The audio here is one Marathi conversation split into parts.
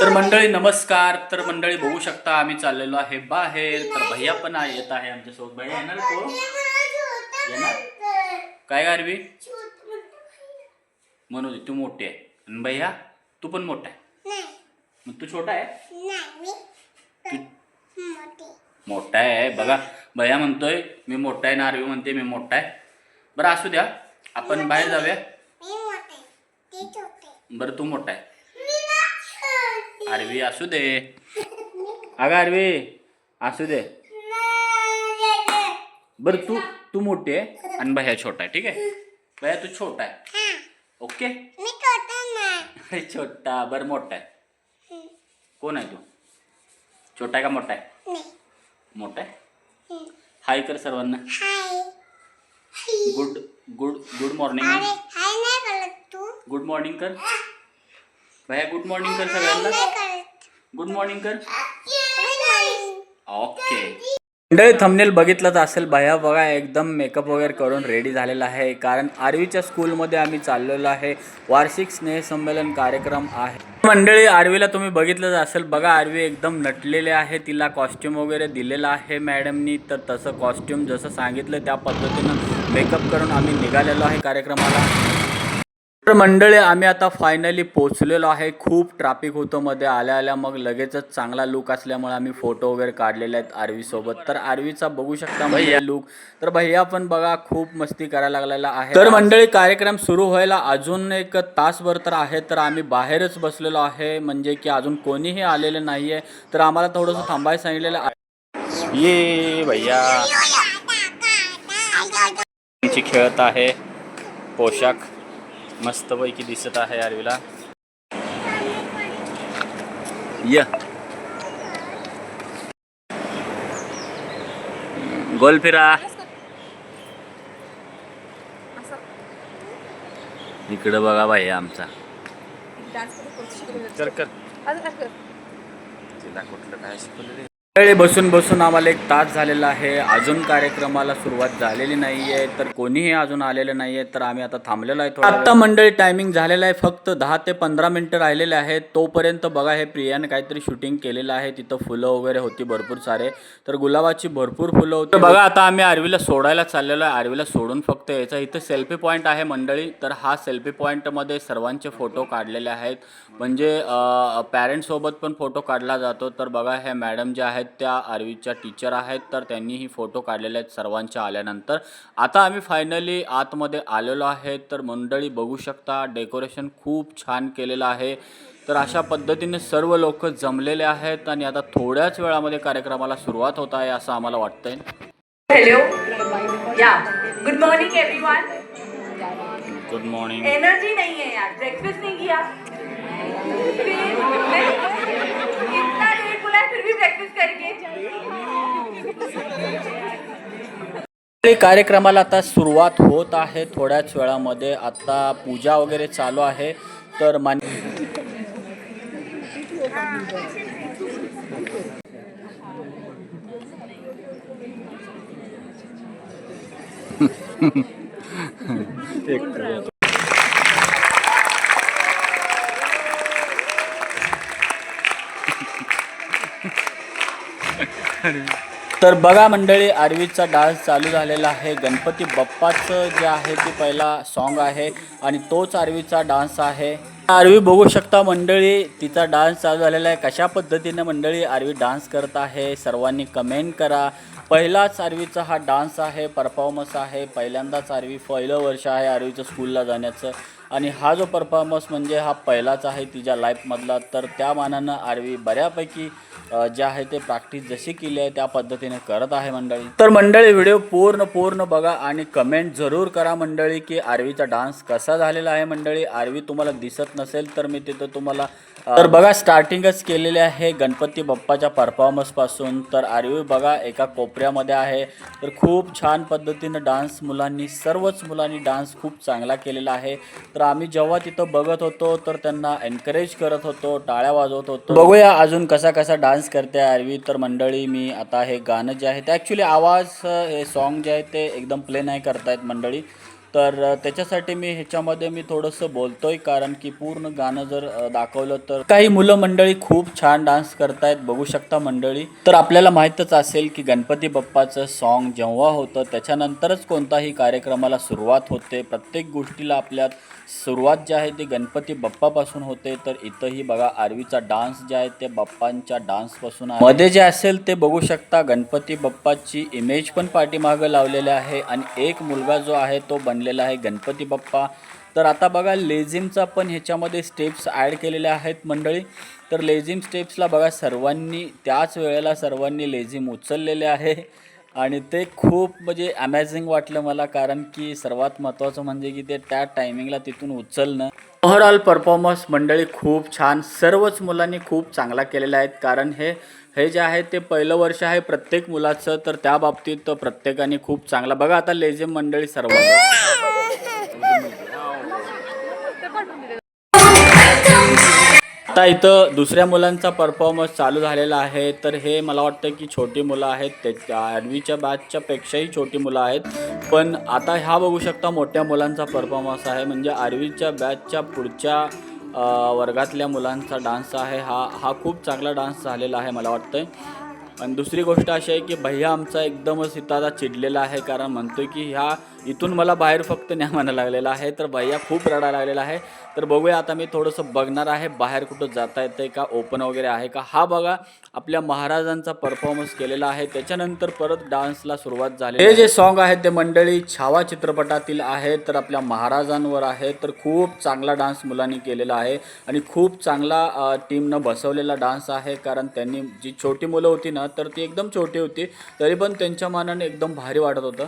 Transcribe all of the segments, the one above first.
तर मंडळी नमस्कार. तर मंडळी बघू शकता आम्ही चाललेलो आहे बाहेर. तर भैया पण आहे- येत आहे आमच्यासोबत. भैया येणार तो? येणार? काय गारवी म्हणू दे तू मोठी आहे. आणि भैया तू पण मोठा आहे. मग तू छोटा आहे? तू मोठा आहे. बघा भैया म्हणतोय मी मोठा आहे नारवी म्हणते मी मोठा आहे. बरं असू द्या. आपण बाहेर जाऊया. बरं तू मोठा आहे. आरवी असू दे। अगं आरवी असू दे। बरं तू तू मोठी आहे आणि भैया छोटा आहे ठीक आहे? भैया तू छोटा आहे. ओके? अरे छोटा बरं मोठा आहे. कोण आहे तू? छोटा आहे का मोठा आहे? मोठा आहे? हाय कर सर्वांना. Good good good morning good morning कर. भैया गुड मॉर्निंग कर सगळ्यांना. गुड मॉर्निंग कर. ओके मंडळी थंबनेल बघितलंच असेल भैया. बघा एकदम मेकअप वगैरे करून रेडी झालेला आहे. कारण आरवीच्या स्कूलमध्ये आम्ही चाललेलो आहे. वार्षिक स्नेहसंमेलन कार्यक्रम आहे. मंडळी आरवीला तुम्ही बघितलंच असेल. बघा आरवी एकदम नटलेले आहे. तिला कॉस्ट्युम वगैरे दिलेला आहे मॅडमनी तर तसं कॉस्ट्युम जसं सांगितलं त्या पद्धतीनं मेकअप करून आम्ही निघालेलो आहे कार्यक्रमाला. तर मंडळी आम्ही आता फायनली पोचलेलो आहे. खूप ट्रॅफिक होतं मध्ये. आल्या आल्या मग लगेचच चांगला लुक असल्यामुळे आम्ही फोटो वगैरे काढलेले आहेत आरवी सोबत. तर आरवीचा बघू शकता भैया. लुक तर भैया पण बघा खूप मस्ती करायला लागलेला आहे. तर मंडळी कार्यक्रम सुरू व्हायला अजून एक तासभर तर आहे. तर आम्ही बाहेरच बसलेलो आहे. म्हणजे की अजून कोणीही आलेलं नाहीये. तर आम्हाला थोडंसं थांबायला सांगितलेलं आहे. ये भैया. खेळत आहे पोशाख. मस्तपैकी दिसत आहे आरवीला. य. गोल फिरा. इकडं बघा बाई आमचा. कर कर? तिला कुठलं काय शिकवलं वेळी बसून बसून आम्हाला एक तास झालेला आहे. अजून कार्यक्रमाला सुरुवात झालेली नाहीये. तर कोणीही अजून आलेलं नाहीये तर आम्ही आता थांबलेलो आहे थोडा आता मंडळी टायमिंग झालेला आहे. फक्त दहा ते पंधरा मिनिटं राहिलेले आहेत. तोपर्यंत बघा हे प्रियाने काहीतरी शूटिंग केलेलं आहे. तिथं फुलं वगैरे होती भरपूर सारे. तर गुलाबाची भरपूर फुलं होती. बघा आता आम्ही आरवीला सोडायला चाललेलो आहे. आरवीला सोडून फक्त यायचं इथं सेल्फी पॉईंट आहे मंडळी. तर हा सेल्फी पॉईंटमध्ये सर्वांचे फोटो काढलेले आहेत. म्हणजे पॅरेंट्ससोबत पण फोटो काढला जातो. तर बघा ह्या मॅडम ज्या आहेत त्या आरवीच्या टीचर आहेत तर त्यांनीही फोटो काढलेले आहेत सर्वांच्या आल्यानंतर. आता आम्ही फायनली आतमध्ये आलेलो आहे तर मंडळी बघू शकता डेकोरेशन खूप छान केलेलं आहे. तर अशा पद्धतीने सर्व लोक जमलेले आहेत आणि आता थोड्याच वेळामध्ये कार्यक्रमाला सुरुवात होत आहे असं आम्हाला वाटतंय. Yeah. Good morning everyone. Good morning energy नहीं है यार. ब्रेकफास्ट नहीं किया फिर मैं इतना लेट बोला है, फिर भी ब्रेकफास्ट करके. कार्यक्रमाला आता सुरुवात होत आहे. थोड्याच वेळामध्ये आता पूजा वगैरे चालू आहे. तर मान तर बघा मंडळी आरवीचा डान्स चालू झालेला आहे. गणपती बाप्पाचं जे आहे ते पहिला सॉन्ग आहे आणि तोच आरवीचा डान्स आहे. आरवी बघू शकता मंडळी तिचा डान्स चालू झालेला आहे. कशा पद्धतीने मंडळी आरवी डान्स करत आहे सर्वांनी कमेंट करा. पहिलाच आरवीचा हा डान्स आहे परफॉर्मन्स आहे. पहिल्यांदाच आरवी पहिलं वर्ष आहे आरवीचं स्कूलला जाण्याचं. आणि हा जो परफॉर्मन्स म्हणजे हा पहिलाच आहे तिच्या लाईफमधला तर त्या मानानं आरवी बऱ्यापैकी जे आहे ते प्रॅक्टिस जशी केली आहे त्या पद्धतीने करत आहे मंडळी. तर मंडळी व्हिडिओ पूर्ण पूर्ण बघा आणि कमेंट जरूर करा मंडळी की आरवीचा डान्स कसा झालेला आहे मंडळी. आरवी तुम्हाला दिसत नसेल तर मी तिथं तुम्हाला तर बघा स्टार्टिंगच केलेले आहे गणपती बाप्पाच्या परफॉर्मन्सपासून तर आरवी बघा एका कोपऱ्यामध्ये आहे. तर खूप छान पद्धतीनं डान्स मुलांनी सर्वच मुलांनी डान्स खूप चांगला केलेला आहे. तर आम्ही जेव्हा तिथं बघत होतो तर त्यांना एनकरेज करत होतो टाळ्या वाजवत होतो. बघूया अजून कसा कसा डान्स करते आरवी. तर मंडळी मी आता हे गाणं जे आहे ते ॲक्च्युली आवाज हे सॉन्ग जे आहे ते एकदम प्ले नाही करतायत मंडळी. तर त्याच्यासाठी मी ह्याच्यामध्ये मी थोडंसं बोलतोय कारण की पूर्ण गाणं जर दाखवलं तर काही मुलं मंडळी खूप छान डान्स करतायत बघू शकता मंडळी. तर आपल्याला माहीतच असेल की गणपती बाप्पाचं सॉन्ग जेव्हा होतं त्याच्यानंतरच कोणताही कार्यक्रमाला सुरुवात होते. प्रत्येक गोष्टीला आपल्यात सुरुवात जी आहे ती गणपती बाप्पापासून होते. तर इथंही बघा आरवीचा डान्स जे आहे ते बाप्पांच्या डान्सपासून आहे. मध्ये जे असेल ते बघू शकता गणपती बाप्पाची इमेज पण पाठीमागं लावलेली आहे आणि एक मुलगा जो आहे तो बनलेला आहे गणपती बाप्पा. तर आता बघा लेझिमचा पण ह्याच्यामध्ये स्टेप्स ॲड केलेल्या आहेत मंडळी. तर लेझिम स्टेप्सला बघा सर्वांनी त्याच वेळेला सर्वांनी लेझिम उचललेले आहे. आणि ते खूप म्हणजे अमेझिंग वाटलं मला कारण की सर्वात महत्त्वाचं म्हणजे की ते त्या टायमिंगला तिथून उचलणं. ओव्हरऑल परफॉर्मन्स मंडळी खूप छान. सर्वच मुलांनी खूप चांगला केलेला आहेत कारण हे हे जे आहे ते पहिलं वर्ष आहे प्रत्येक मुलाचं तर त्या बाबतीत प्रत्येकाने खूप चांगला. बघा आता लेझिम मंडळी सर्व आता इथं दुसऱ्या मुलांचा परफॉर्मन्स चालू झालेला आहे. तर हे मला वाटतं की छोटी मुलं आहेत. त्याच्या आठवीच्या बॅचच्या पेक्षाही छोटी मुलं आहेत. पण आता ह्या बघू शकता मोठ्या मुलांचा परफॉर्मन्स आहे. म्हणजे आठवीच्या बॅचच्या पुढच्या वर्गातल्या मुलांचा डान्स आहे. हा हा खूप चांगला डान्स झालेला आहे मला वाटतं आणि दुसरी गोष्ट अशी आहे की भैया आमचा एकदमच इथं आता चिडलेला आहे. कारण म्हणतो की ह्या इथून मला बाहेर फक्त न्या म्हणा लागलेला आहे. तर भैया खूप रडायला लागलेला आहे. तर बघूया आता मी थोडंसं बघणार आहे बाहेर कुठं जाता येतंय का ओपन वगैरे आहे का? हा बघा आपल्या महाराजांचा परफॉर्मन्स केलेला आहे. त्याच्यानंतर परत डान्सला सुरुवात झाली हे जे सॉन्ग आहे ते मंडळी छावा चित्रपटातील आहे तर आपल्या महाराजांवर आहे. तर खूप चांगला डान्स मुलांनी केलेला आहे. आणि खूप चांगला टीमनं बसवलेला डान्स आहे. कारण त्यांनी जी छोटी मुलं होती ना तर ती एकदम छोटी होती. तरी पण त्यांच्या मानाने एकदम भारी वाटत होतं.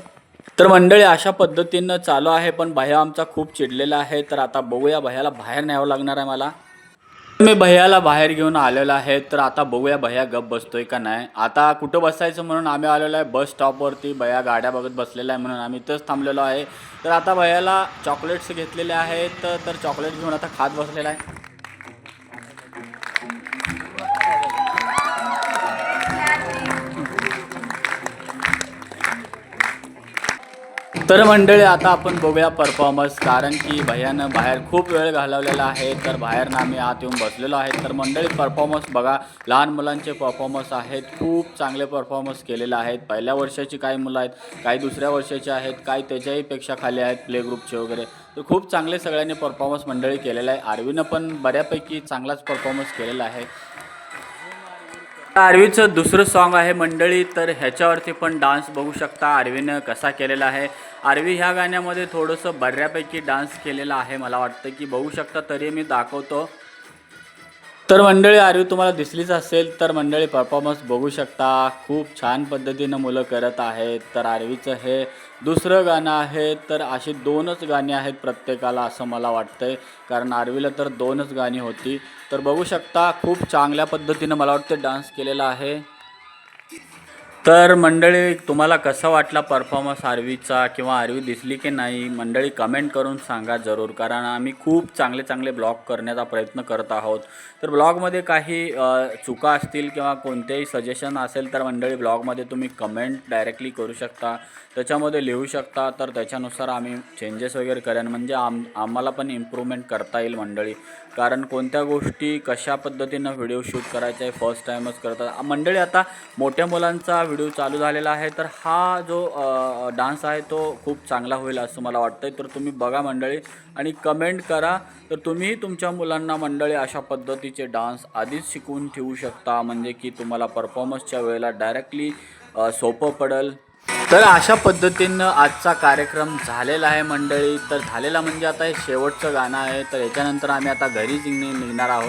तर मंडळी अशा पद्धतीनं चालू आहे पण भैया आमचा खूप चिडलेला आहे. तर आता बघूया भैयाला बाहेर न्यावं लागणार आहे मला. मी भैयाला बाहेर घेऊन आलेलो आहे तर आता बघूया भैया गप बसतोय का नाही. आता कुठं बसायचं म्हणून आम्ही आलेलो आहे बस स्टॉपवरती. भैया गाड्या बघत बसलेला आहे म्हणून आम्ही इथंच थांबलेलो आहे. तर आता भैयाला चॉकलेट्स घेतलेले आहेत तर चॉकलेट घेऊन आता खात बसलेला आहे. तर मंडळी आता आपण बघूया परफॉर्मन्स कारण की भैयानं बाहेर खूप वेळ घालवलेला आहे तर बाहेरनं आम्ही आत येऊन बसलेलो आहे. तर मंडळी परफॉर्मन्स बघा. लहान मुलांचे परफॉर्मन्स आहेत खूप चांगले परफॉर्मन्स केलेले आहेत. पहिल्या वर्षाची काही मुलं आहेत काही दुसऱ्या वर्षाचे आहेत काही त्याच्याही पेक्षा खाली आहेत प्ले ग्रुपचे वगैरे. तर खूप चांगले सगळ्यांनी परफॉर्मन्स मंडळी केलेला आहे. आरवीनं पण बऱ्यापैकी चांगलाच परफॉर्मन्स केलेला आहे. आर्वीचं दुसरं सॉन्ग आहे मंडळी तर ह्याच्यावरती पण डान्स बघू शकता. आर्वीनं कसा केलेला आहे? आर्वी ह्या गाण्यामध्ये थोडंसं बऱ्यापैकी डान्स केलेला आहे मला वाटतं की बघू शकता. तरी मी दाखवतो. तर मंडळी आरवी तुम्हाला दिसलीच असेल तर मंडळी परफॉर्मन्स बघू शकता. खूप छान पद्धतीनं मुलं करत आहेत. तर आरवीचं हे दुसरं गाणं आहे तर अशी दोनच गाणी आहेत प्रत्येकाला असं मला वाटतंय. कारण आरवीला तर दोनच गाणी होती. तर बघू शकता खूप चांगल्या पद्धतीनं मला वाटतं डान्स केलेला आहे. तर मंडळी तुम्हाला कसा वाटला परफॉर्मन्स आरवीचा? किंवा आरवी दिसली की नाही? मंडळी कमेंट करून सांगा जरूर. कारण आम्ही खूप चांगले चांगले ब्लॉग करण्याचा प्रयत्न करत आहोत. तर ब्लॉगमध्ये काही चुका असतील किंवा कोणतेही सजेशन असेल तर मंडळी ब्लॉगमध्ये तुम्ही कमेंट डायरेक्टली करू शकता. त्याच्यामध्ये लिहू शकता. तर त्याच्यानुसार आम्ही चेंजेस वगैरे करेन. म्हणजे आम आम्हाला पण इम्प्रूव्हमेंट करता येईल मंडळी. कारण कोणत्या गोष्टी कशा पद्धतीनं व्हिडिओ शूट करायचा आहे फर्स्ट टाईमच करतात मंडळी आता मोठ्या मुलांचा व्हिडिओ चालू झालेला आहे तर हा जो डान्स आहे तो खूप चांगला होईल असं मला वाटतं तर तुम्ही बघा मंडळी आणि कमेंट करा. तर तुम्हीही तुमच्या मुलांना मंडळी अशा पद्धतीचे डान्स आधीच शिकवून ठेवू शकता. म्हणजे की तुम्हाला परफॉर्मन्सच्या वेळेला डायरेक्टली सोपं पडेल. तर अशा पद्धतीनं आजचा कार्यक्रम झालेला आहे मंडळी. तर झालेला म्हणजे आता हे शेवटचं गाणं आहे. तर याच्यानंतर आम्ही आता घरी निघणार आहोत.